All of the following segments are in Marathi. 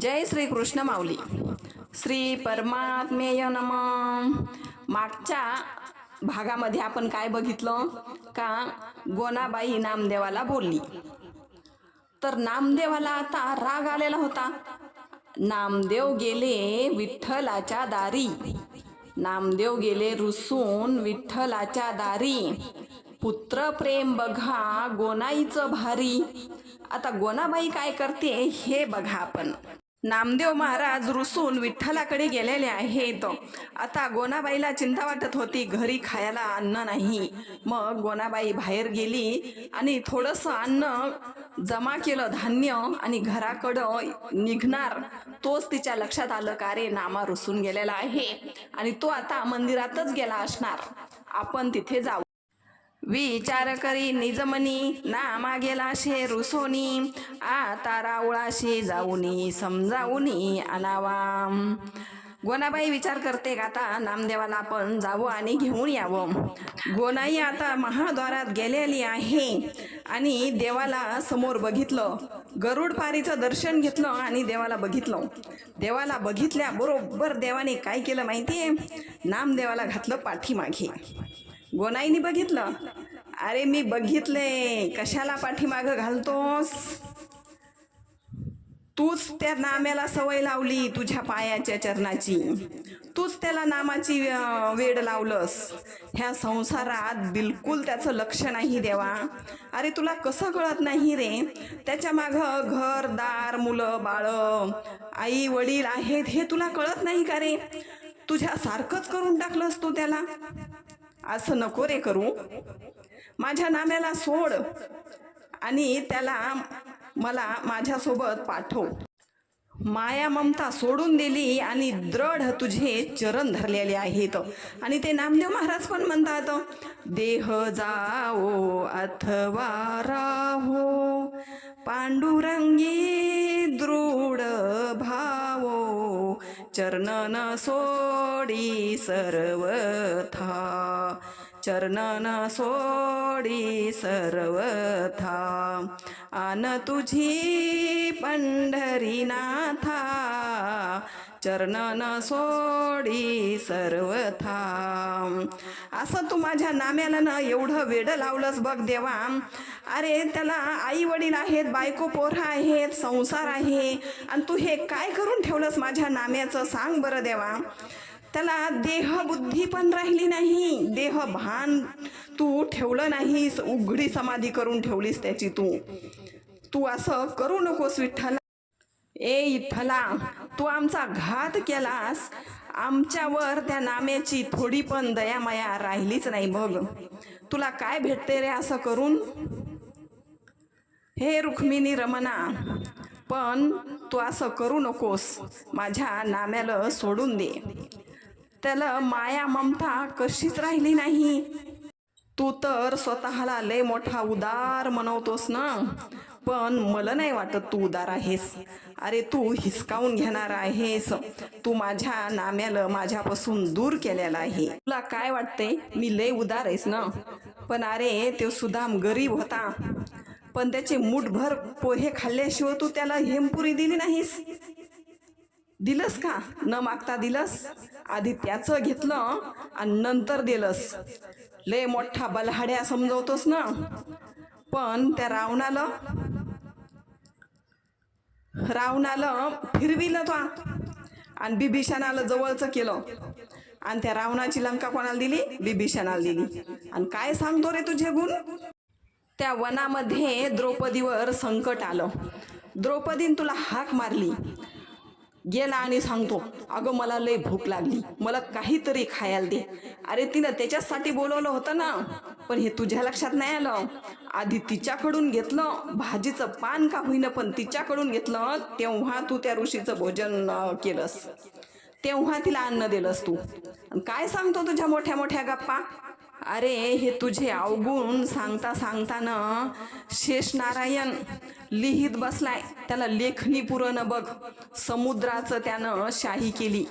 जय श्री कृष्ण माऊली. श्री परमात्मेय नम. मागच्या भागामध्ये आपण काय बघितलं? का गोनाबाई नामदेवाला बोलली. तर नामदेवाला आता राग आलेला होता. नामदेव गेले विठ्ठलाच्या दारी. नामदेव गेले रुसून विठ्ठलाच्या दारी. पुत्र प्रेम बघा गोनाईचं भारी. आता गोनाबाई काय करते हे बघा आपण. नामदेव महाराज रुसून विठ्ठलाकडे गेलेले आहेत. आता गोनाबाईला चिंता वाटत होती घरी खायला अन्न नाही. मग गोनाबाई बाहेर गेली आणि थोडंसं अन्न जमा केलं धान्य आणि घराकडं निघणार तोच तिच्या लक्षात आलं का रे नामा रुसून गेलेला आहे आणि तो आता मंदिरातच गेला असणार. आपण तिथे जाऊ. विचार करी निजमनी ना मागेला शे रुसोनी आता रावळाशी जाऊनी समजावूनी आणावा. गोनाबाई विचार करते का आता नामदेवाला आपण जावं आणि घेऊन यावं. गोनाई आता महाद्वारात गेलेली आहे आणि देवाला समोर बघितलं. गरुड पारीचं दर्शन घेतलं आणि देवाला बघितलं. देवाला बघितल्या बरोबर देवाने काय केलं माहिती आहे नामदेवाला घातलं पाठीमागे. गोनाईनी बघितलं? अरे मी बघितले कशाला पाठीमागं घालतोस? तूच त्या नाम्याला सवय लावली तुझ्या पायाच्या चरणाची. तूच त्याला नामाची वेड लावलंस. ह्या संसारात बिलकुल त्याचं लक्ष नाही देवा. अरे तुला कसं कळत नाही रे? त्याच्या मागं घर दार मुलं बाळ आई वडील आहेत हे तुला कळत नाही का रे? तुझ्या सारखंच करून टाकलंस तू त्याला? असं नको रे करू. माझ्या नाम्याला सोड आणि त्याला मला माझ्यासोबत पाठव. माया ममता सोडून दिली आणि दृढ तुझे चरण धरलेले आहेत. आणि ते नामदेव महाराज पण म्हणतात देह जाओ अथवा राहो पांडुरंगी दृढ भावो चरणन सोडी सर्वथा। चरणन सोडी सर्वथा। आन तुझी पंढरीनाथा। चरणन सोडी सर्वथा. असं तू माझ्या नाम्याला ना एवढं वेड लावलंस बघ देवा. अरे त्याला आई वडील आहेत बायको पोरा आहेत संसार आहे. आणि तू हे काय करून ठेवलंस माझ्या नाम्याचं सांग बरं देवा. त्याला देहबुद्धी पण राहिली नाही. देह भान तू ठेवलं नाहीस उघडी समाधी करून ठेवलीस त्याची तू. तू असं करू नकोस विठ्ठला. ए इठ्ठला तू आमचा घात केलास. आमच्यावर त्या नाम्याची थोडी पण दयामाया राहिलीच नाही बघ. तुला काय भेटते रे असं करून? हे रुक्मिणी रमणा पण तू असं करू नकोस. माझ्या नाम्याला सोडून दे. त्याला माया ममता कशीच राहिली नाही. तू तर स्वतःला लय मोठा उदार म्हणवतोस ना? पण मला नाही वाटत तू उदार आहेस. अरे तू हिसकावून घेणार आहेस. तू माझ्या नाम्याला माझ्यापासून दूर केलेला आहे. तुला काय वाटते मी लय उदार आहेस ना? पण अरे तो सुदाम गरीब होता. पण त्याचे मुठभर पोहे खाल्ल्याशिवाय तू त्याला हेमपुरी दिली नाहीस. दिलंस का? न मागता दिलंस. आधी त्याचं घेतलं आणि नंतर दिलंस. लय मोठा बलहाड्या समजवतोस ना? पण त्या रावणाला रावणाला फिरविलं तो आणि बिभीषणाला जवळचं केलं. आणि त्या रावणाची लंका कोणाला दिली? बिभीषणाला दिली. आणि काय सांगतो रे तुझे गुण? त्या वनामध्ये द्रौपदीवर संकट आलं. द्रौपदीन तुला हाक मारली. गेला आणि सांगतो अगं मला लय भूक लागली. मला काहीतरी खायला दे. अरे तिनं त्याच्याचसाठी बोलवलं होतं ना. पण हे तुझ्या लक्षात नाही आलं. आधी तिच्याकडून घेतलं भाजीचं पान का होईना पण तिच्याकडून घेतलं तेव्हा तू त्या ऋषीचं भोजन केलंस. तेव्हा तिला अन्न दिलंस तू. आणि काय सांगतो तुझ्या मोठ्या मोठ्या गप्पा? अरे हे तुझे अवगुण सांगता सांगताना शेष नारायण लिहित बसलाय. त्याला लेखणी पुरण बघ. समुद्राचं त्यानं शाही केली.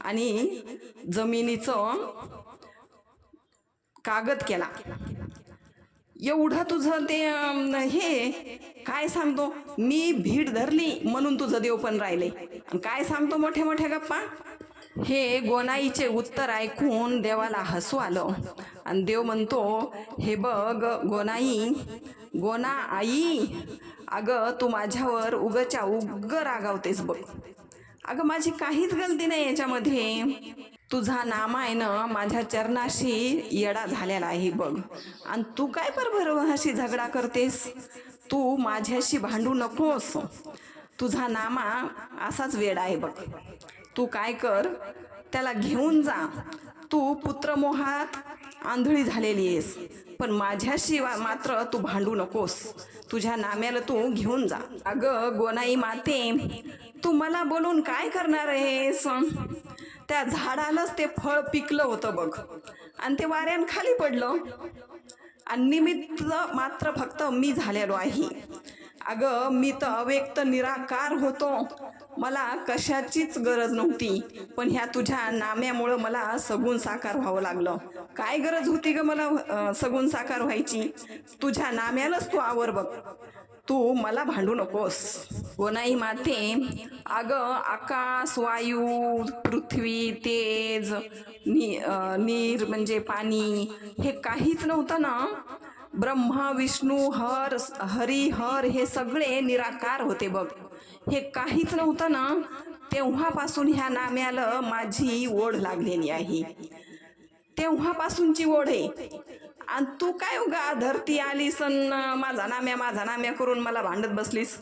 आणि जमिनीचं कागद केला. एवढं तुझं ते हे काय सांगतो? मी भीड धरली म्हणून तुझं देव पण राहिले काय सांगतो मोठ्या मोठ्या गप्पा? हे गोनाईचे उत्तर ऐकून देवाला हसू आलं. आणि देव म्हणतो हे बघ गोनाई गोना आई अगं तू माझ्यावर उगच्या उग रागावतेस बघ. अगं माझी काहीच गलती नाही याच्यामध्ये. तुझा नाम आहे ना माझ्या चरणाशी येडा झालेला आहे बघ. आणि तू काय परभरवहाशी झगडा करतेस? तू माझ्याशी भांडू नकोस. तुझा नामा असाच वेडा आहे बघ. तू काय कर? त्याला घेऊन जा. तू पुत्रमोहात आंधळी झालेली आहेस. पण माझ्याशी वा- मात्र तू भांडू नकोस. तुझ्या नाम्याला तू घेऊन जा. अगं गोनाई माते तू मला बोलून काय करणार आहेस? त्या झाडालाच ते फळ पिकलं होतं बघ. आणि ते वाऱ्यान खाली पडलं. आणि निमित्त मात्र फक्त मी झालेलो आहे. अगं मी तर अव्यक्त निराकार होतो. मला कशाचीच गरज नव्हती. पण ह्या तुझ्या नाम्यामुळं मला सगुण साकार व्हावं लागलं. काय गरज होती ग मला अं, सगुण साकार व्हायची? तुझ्या नाम्यालाच तू आवर बघ. तू मला भांडू नकोस. हो गोनाई माते. अगं आकाश वायू पृथ्वी तेज नी नीर म्हणजे पाणी हे काहीच नव्हतं ना? ब्रह्मा विष्णू हर हरी हर हे सगळे निराकार होते बघ. हे काहीच नव्हतं ना तेव्हापासून ह्या नाम्याला माझी ओढ लागलेली आहे. तेव्हापासूनची ओढ आहे. आणि तू काय उगा धरती आलीस माझा नाम्या माझा नाम्या करून मला भांडत बसलीस?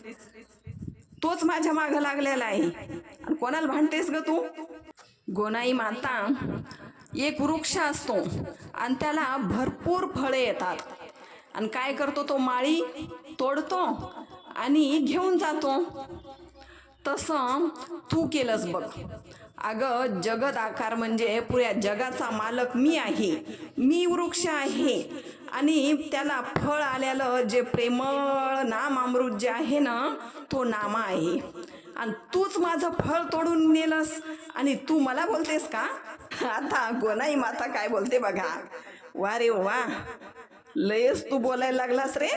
तोच माझ्या मागं लागलेला आहे. आणि कोणाला भांडतेस ग तू? गोनाई माता एक वृक्ष असतो. आणि त्याला भरपूर फळे येतात. आणि काय करतो तो माळी तोडतो आणि घेऊन जातो. तसं तू केलंस बघ. अगं जगत आकार म्हणजे पुऱ्या जगाचा मालक मी आहे. मी वृक्ष आहे. आणि त्याला फळ आल्यालं जे प्रेमळ नाम अमृत जे आहे ना तो नामा आहे. आणि तूच माझं फळ तोडून नेलंस. आणि तू मला बोलतेस का? आता गोनाई माता काय बोलते बघा. वा रे वा. लयच तू बोलायला लागलास रे.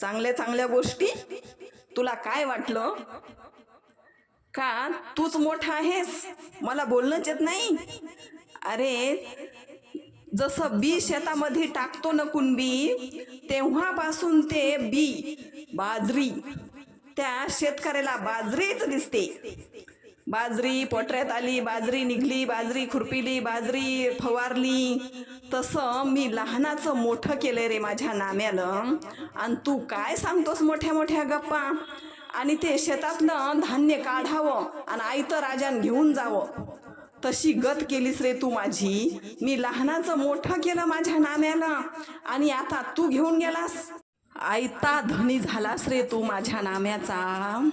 चांगल्या चांगल्या गोष्टी. तुला काय वाटलं? का तूच मोठा आहेस? मला बोलणंच येत नाही. अरे जसं बी शेतामध्ये टाकतो ना कुणबी तेव्हापासून ते बी बाजरी. त्या शेतकऱ्याला बाजरीच दिसते. बाजरी पोटऱ्यात आली बाजरी निघली बाजरी खुरपिली बाजरी फवारली. तसं मी लहानाचं मोठं केलंय रे माझ्या नाम्यानं. आणि तू काय सांगतोस मोठ्या मोठ्या गप्पा? आणि ते शेतातलं धान्य काढावं आणि आयतं राजान घेऊन जावं. तशी गत केलीस रे तू माझी. मी लहानाचं मोठं केलं माझ्या नाम्याला आणि आता तू घेऊन गेलास. आयता धनी झालास रे तू माझ्या नाम्याचा.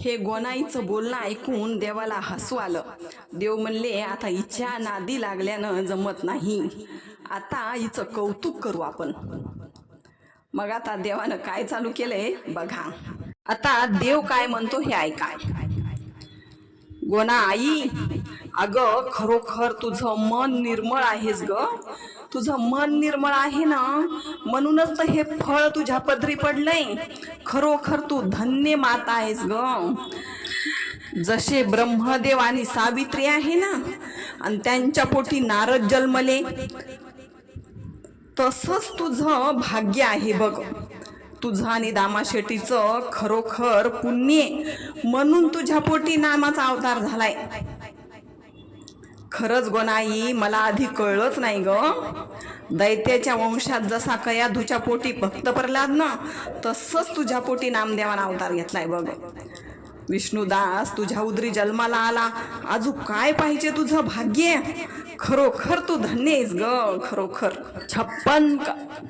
हे गोनाईचं बोलणं ऐकून देवाला हसू आलं. देव म्हणले आता हिच्या नादी लागल्यानं जमत नाही. आता हिचं कौतुक करू आपण. मग आता देवानं काय चालू केलंय? बघा. आता देव काय म्हणतो हे ऐका. गोना आई अगं खरोखर तुझं मन निर्मळ आहेस ग. तुझं मन निर्मळ आहे ना? म्हणूनच तर हे फळ तुझ्या पदरी पडलंय. खरोखर तू धन्य माता आहेस ग. जसे ब्रह्मदेव आणि सावित्री आहे ना आणि त्यांच्या पोटी नारद जन्मले तसंच तुझं भाग्य आहे बघ. तुझं आणि दामा शेट्टीचं खरोखर पुण्य म्हणून तुझ्या पोटी नामाचा अवतार झालाय. खरंच गोनाई मला आधी कळलंच नाही ग. दैत्याच्या वंशात जसा कया तुझ्या पोटी भक्त प्रल्हाद ना तसंच तुझ्या पोटी नामदेवानं अवतार घेतलाय बघ. विष्णुदास तुझ्या उदरी जन्माला आला. अजून काय पाहिजे तुझं भाग्य? खरोखर तू धन्य आहेस ग खरोखर. छप्पन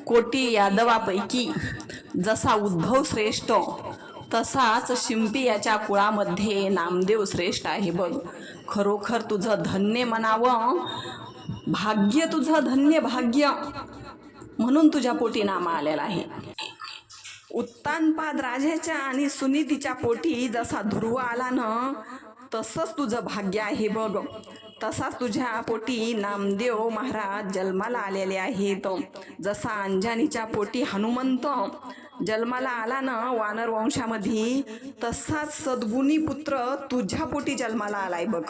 कोटी यादवापैकी जसा उद्धव श्रेष्ठ तसाच शिंपी याच्या कुळामध्ये नामदेव श्रेष्ठ आहे बघ. खरोखर तुझं धन्य म्हणावं? भाग्य तुझं धन्य भाग्य. म्हणून तुझ्या पोटी नाम आलेला आहे. उत्तानपाद राजाच्या आणि सुनीतीच्या पोटी जसा ध्रुव आला ना तसंच तुझं भाग्य आहे बघ. तसाच तुझ्या पोटी नामदेव महाराज जन्माला आलेले आहेत. जसा अंजानीच्या पोटी हनुमंत जन्माला आला ना वानर वंशामध्ये तसाच सद्गुणी पुत्र तुझ्या पोटी जन्माला आलाय बघ.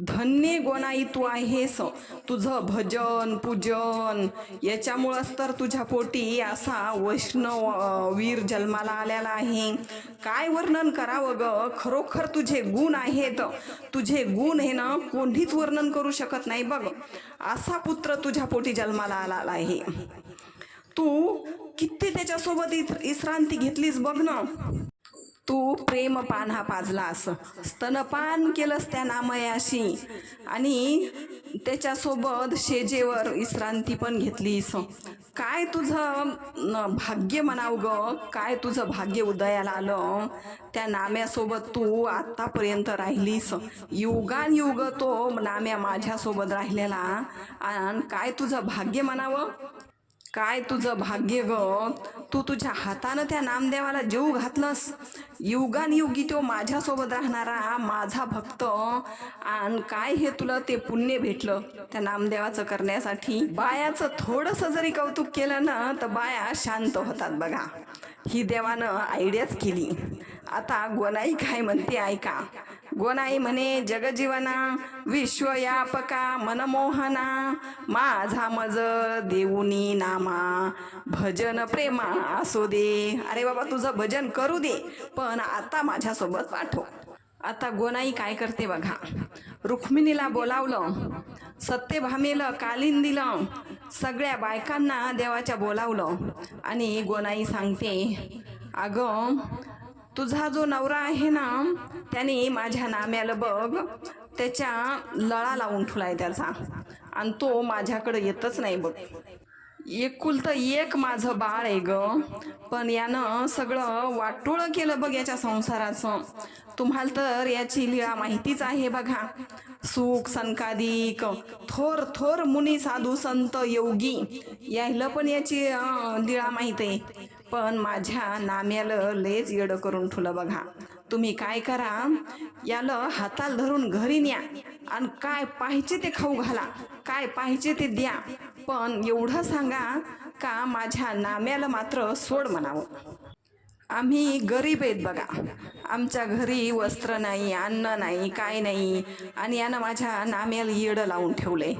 धन्य गोनाई तू आहेस. तुझं भजन पूजन याच्यामुळंच तर तुझ्या पोटी असा वैष्णव वीर जन्माला आलेला आहे. काय वर्णन करावं ग? खरोखर तुझे गुण आहेत. तुझे गुण हे ना कोणीच वर्णन करू शकत नाही बघ. असा पुत्र तुझ्या पोटी जन्माला आला आहे. तू किती त्याच्यासोबत इथ- विश्रांती घेतलीस बघ ना. तू प्रेमपान हा पाजलास स्तनपान केलंस त्या नामयाशी. आणि त्याच्यासोबत शेजेवर विश्रांती पण घेतलीस. काय तुझं भाग्य म्हणाव ग? काय तुझं भाग्य उदयाला आलं? त्या नाम्यासोबत तू आत्तापर्यंत राहिलीस. युगान युग तो नाम्या माझ्यासोबत राहिलेला. आणि काय तुझं भाग्य म्हणावं? काय तुझं भाग्य ग? तू तुझ्या हातानं त्या नामदेवाला जीव घातलंस. युगान युगी तो माझ्यासोबत राहणारा माझा भक्त. आणि काय हे तुला ते पुण्य भेटलं? त्या नामदेवाचं करण्यासाठी बायाचं थोडंसं जरी कौतुक केलं ना तर बाया शांत होतात बघा. ही देवानं आयडियाच केली. आता गोनाई काय म्हणते ऐका. गोनाई म्हणे जगजीवना विश्वयापका मनमोहना माझा मज देऊनी नामा. भजन प्रेमा असू दे. अरे बाबा तुझं भजन करू दे पण आता माझ्यासोबत पाठव. आता गोनाई काय करते बघा. रुक्मिणीला बोलावलं सत्यभामेलं कालीन दिलं सगळ्या बायकांना देवाच्या बोलावलं. आणि गोनाई सांगते अगं तुझा जो नवरा आहे ना त्याने माझ्या नाम्याला बघ त्याच्या लळा लावून ठेवलाय त्याचा. आणि तो माझ्याकडे येतच नाही बघ. एकुलतं एक माझं बाळ आहे ग. पण यानं सगळं वाटोळं केलं बघ याच्या संसाराचं. तुम्हाला तर याची लिळा माहितीच आहे बघा. सुख संकादिक थोर थोर मुनी साधू संत योगी. यायला पण याची लिळा लीळा माहीत आहे. पण माझ्या नाम्याला लेच येडं करून ठेवलं बघा. तुम्ही काय करा याला हाताला धरून घरी न्या आणि काय पाहिजे ते खाऊ घाला काय पाहिजे ते द्या. पण एवढं सांगा का माझ्या नाम्याला मात्र सोड म्हणावं. आम्ही गरीब आहेत बघा. आमच्या घरी वस्त्र नाही अन्न नाही काय नाही. आणि यानं माझ्या नाम्याला येडं लावून ठेवले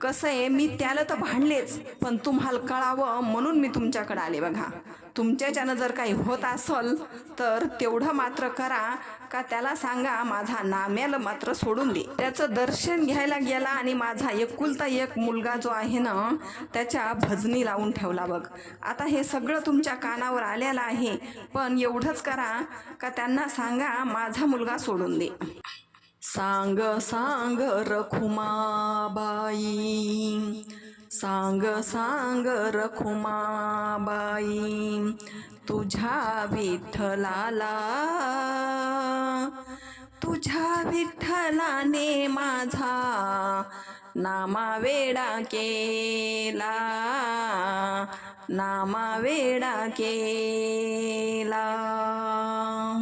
कसं आहे मी त्याला तर भांडलेच पण तुम्हाला कळावं म्हणून मी तुमच्याकडे आले बघा. तुमच्याच्यानं जर काही होत असल तर तेवढं मात्र करा का त्याला सांगा माझा नाम्याला मात्र सोडून दे. त्याचं दर्शन घ्यायला गेला आणि माझा एकुलता एक मुलगा जो आहे ना त्याच्या भजनी लावून ठेवला बघ. आता हे सगळं तुमच्या कानावर आलेलं आहे पण एवढंच करा का त्यांना सांगा माझा मुलगा सोडून दे. सांग सांग रखुमाबाई. सांग सांग रखुमाबाई तुझ्या विठ्ठलाला. तुझ्या विठ्ठलाने माझा नामा वेडा केला. नामा वेडा केला.